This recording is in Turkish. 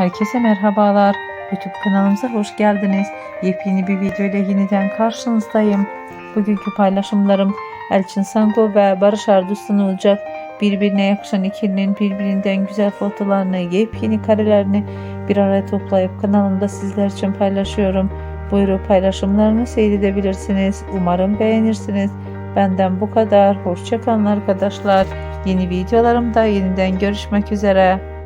Herkese merhabalar. YouTube kanalımıza hoş geldiniz. Yepyeni bir video ile yeniden karşınızdayım. Bugünkü paylaşımlarım Elçin Sango ve Barış Arduç'tan olacak. Birbirine yakışan ikilinin birbirinden güzel fotolarını, yepyeni karelerini bir araya toplayıp kanalımda sizler için paylaşıyorum. Buyurup paylaşımlarını seyredebilirsiniz. Umarım beğenirsiniz. Benden bu kadar. Hoşçakalın arkadaşlar. Yeni videolarımda yeniden görüşmek üzere.